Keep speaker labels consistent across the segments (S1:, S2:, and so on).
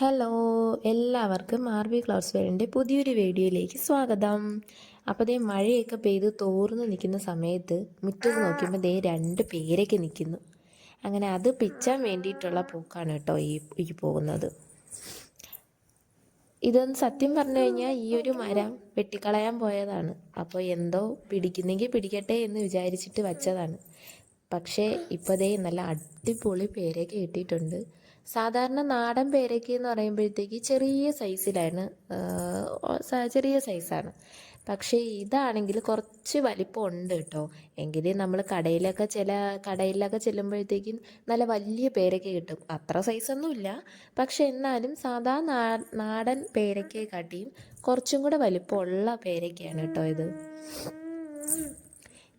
S1: Hello എല്ലാവർക്കും R B clouds വേൾഡിന്റെ പുതിയൊരു വീഡിയോയിലേക്ക് സ്വാഗതം. അപ്പോൾ ദേ മഴയൊക്കെ പെയ്ത് തോർന്ന് നിൽക്കുന്ന സമയത്ത് മുറ്റത്ത് നോക്കിയപ്പോൾ ദേ രണ്ട് പേരൊക്കെ നിൽക്കുന്നു അങ്ങനെ അത് പിച്ചാൻ വേണ്ടിയിട്ടുള്ള പൂക്കാണ് കേട്ടോ ഈ ഈ പോകുന്നത്. ഇതൊന്ന് സത്യം പറഞ്ഞു കഴിഞ്ഞാൽ ഈ ഒരു മരം വെട്ടിക്കളയാൻ പോയതാണ്. അപ്പോൾ എന്തോ പിടിക്കുന്നെങ്കിൽ പിടിക്കട്ടെ എന്ന് വിചാരിച്ചിട്ട് വച്ചതാണ്. പക്ഷേ ഇപ്പോൾ ദേ നല്ല അടിപൊളി പേരൊക്കെ കിട്ടിയിട്ടുണ്ട്. സാധാരണ നാടൻ പേരയ്ക്ക എന്ന് പറയുമ്പോഴത്തേക്ക് ചെറിയ സൈസിലാണ് ചെറിയ സൈസാണ്. പക്ഷേ ഇതാണെങ്കിൽ കുറച്ച് വലിപ്പം ഉണ്ട് കേട്ടോ. എങ്കിലും നമ്മൾ കടയിലൊക്കെ ചില കടയിലൊക്കെ ചെല്ലുമ്പോഴത്തേക്കും നല്ല വലിയ പേരയ്ക്ക കിട്ടും. അത്ര സൈസൊന്നുമില്ല പക്ഷെ എന്നാലും സാധാ നാടൻ പേരയ്ക്കയെ കാട്ടിയും കുറച്ചും കൂടെ വലിപ്പമുള്ള പേരയ്ക്കയാണ് കേട്ടോ ഇത്.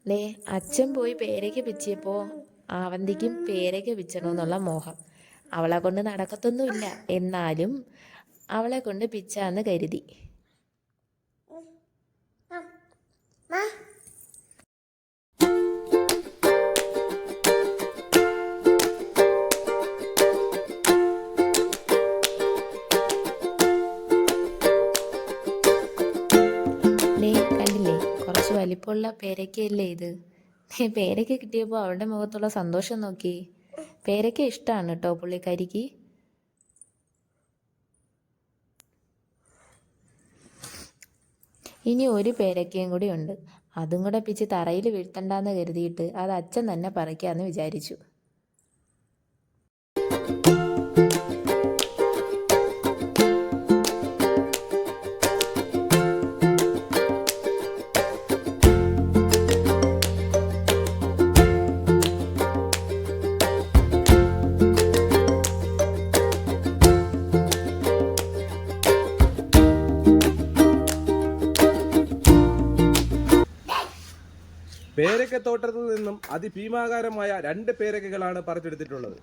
S1: ദേ അച്ഛൻ പോയി പേരയ്ക്ക പിച്ചിയപ്പോൾ അവന്തിക്കും പേരയ്ക്ക പിച്ചണമെന്നുള്ള മോഹം. അവളെ കൊണ്ട് നടക്കത്തൊന്നുമില്ല. എന്നാലും അവളെ കൊണ്ട് പിച്ചാന്ന് കരുതി. കുറച്ച് വലിപ്പമുള്ള പേരയ്ക്കയല്ലേ ഇത്? പേരക്ക കിട്ടിയപ്പോൾ അവളുടെ മുഖത്തുള്ള സന്തോഷം നോക്കി. പേരക്ക ഇഷ്ടമാണ് കേട്ടോ പുള്ളിക്കാരിക്ക്. ഇനി ഒരു പേരക്കയും കൂടി ഉണ്ട്. അതും കൂടെ പിച്ച് തറയിൽ വീഴ്ത്തണ്ടെന്ന് കരുതിയിട്ട് അത് അച്ഛൻ തന്നെ പറിക്കാമെന്ന് വിചാരിച്ചു.
S2: പേരക്കത്തോട്ടത്തിൽ നിന്നും അതിഭീമാകാരമായ രണ്ട് പേരക്കകളാണ് പറിച്ചെടുത്തിട്ടുള്ളത്.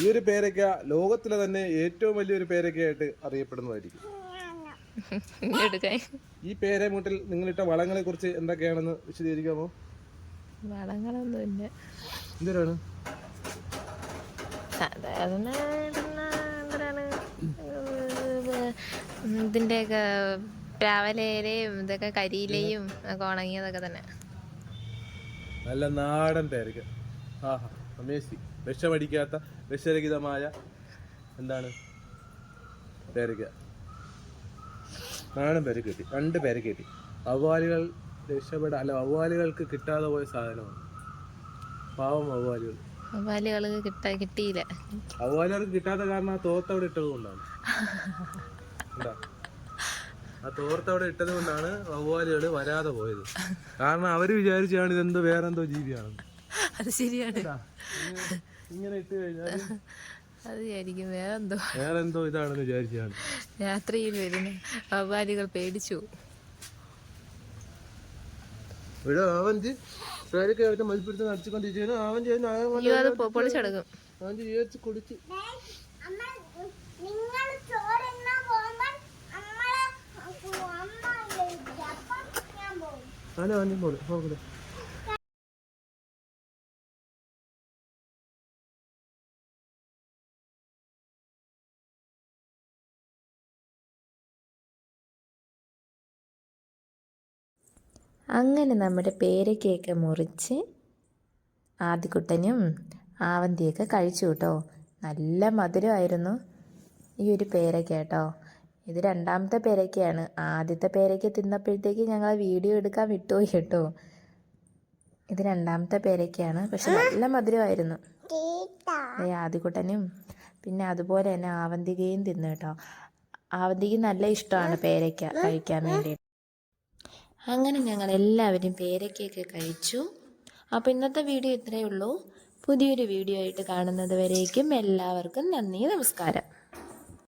S2: ഈ ഒരു പേരക്ക ലോകത്തിലെ തന്നെ ഏറ്റവും വലിയൊരു പേരക്കയായിട്ട് അറിയപ്പെടുന്നതായിരിക്കും. ഈ പേരമുട്ടിൽ നിങ്ങളിട്ട വളങ്ങളെ കുറിച്ച് എന്തൊക്കെയാണെന്ന് വിശദീകരിക്കാമോ?
S1: വളങ്ങളൊന്നുമില്ല.
S2: എന്തിനാണ്
S1: സാധാരണ ഇടുന്ന എന്തിനാണ് ഇതിന്റെയൊക്കെ രാവിലെയും ഇതൊക്കെ കരിയിലയും ഒക്കെ ഉണങ്ങിയതൊക്കെ തന്നെ.
S2: നല്ല നാടൻ തേരക്ക് ആഹാ അമേസിങ് വിഷമടിക്കാത്ത വിഷരഹിതമായ എന്താണ് പേരക്ക? നാടൻ പേരക്ക കിട്ടി രണ്ട് പേരക്ക കിട്ടി. വവ്വാലുകൾ രക്ഷപ്പെടാൻ അല്ല വവ്വാലുകൾക്ക് കിട്ടാതെ പോയ സാധനമാണ്. പാവം വവ്വാലുകൾ.
S1: വവ്വാലുകൾക്ക് കിട്ടാ കിട്ടിയില്ല.
S2: വവ്വാലുകൾക്ക് കിട്ടാത്ത കാരണം ആ തോർത്ത് അവിടെ ഇട്ടത് കൊണ്ടാണ്. കണ്ടോ? ആ തോർത്ത് അവിടെ ഇട്ടത് കൊണ്ടാണ് വവ്വാലുകൾ വരാതെ പോയത്. കാരണം അവർ വിചാരിച്ചാണ് ഇതെന്തോ വേറെന്തോ ജീവിയാണ്.
S1: അത് ശരിയാണ്.
S2: ഇങ്ങനെ- ഇങ്ങനെ ഇട്ട് കഴിഞ്ഞാൽ
S1: അത് ശരിക്കും വേറെന്തോ.
S2: വേറെന്തോ ഇതാണെന്ന് വിചാരിച്ചാണ്
S1: രാത്രിയിൽ വരുന്ന. വവ്വാലുകൾ പേടിച്ചു.
S2: ഇവിടെ അവൻ പേരൊക്കെ അവരുടെ മത്സരത്തിൽ നടത്തിക്കൊണ്ടിരിക്കുന്നു അവൻ ചെയ്യുന്ന
S1: അയ്യോ
S2: ജീവിച്ച് കുടിച്ച് അവനെ അവന്റെ പോലെ നോക്കട്ടെ
S1: അങ്ങനെ നമ്മുടെ പേരയ്ക്കയൊക്കെ മുറിച്ച് ആദ്യക്കുട്ടനും ആവന്തിയൊക്കെ കഴിച്ചു കേട്ടോ. നല്ല മധുരമായിരുന്നു ഈ ഒരു പേരയ്ക്ക കേട്ടോ. ഇത് രണ്ടാമത്തെ പേരയ്ക്കയാണ് ആദ്യത്തെ പേരയ്ക്ക തിന്നപ്പോഴത്തേക്ക് ഞങ്ങൾ വീഡിയോ എടുക്കാൻ വിട്ടുപോയി കേട്ടോ. ഇത് രണ്ടാമത്തെ പേരക്കയാണ്. പക്ഷെ നല്ല മധുരമായിരുന്നു. ആദിക്കുട്ടനും പിന്നെ അതുപോലെ തന്നെ ആവന്തികയും തിന്നു കേട്ടോ. ആവന്തിക്ക് നല്ല ഇഷ്ടമാണ് പേരയ്ക്ക കഴിക്കാൻ വേണ്ടി. അങ്ങനെ ഞങ്ങൾ എല്ലാവരും പേരക്കയൊക്കെ കഴിച്ചു. അപ്പോൾ ഇന്നത്തെ വീഡിയോ ഇത്രയേ ഉള്ളൂ. പുതിയൊരു വീഡിയോ ആയിട്ട് കാണുന്നത് വരേക്കും എല്ലാവർക്കും നന്ദി നമസ്കാരം.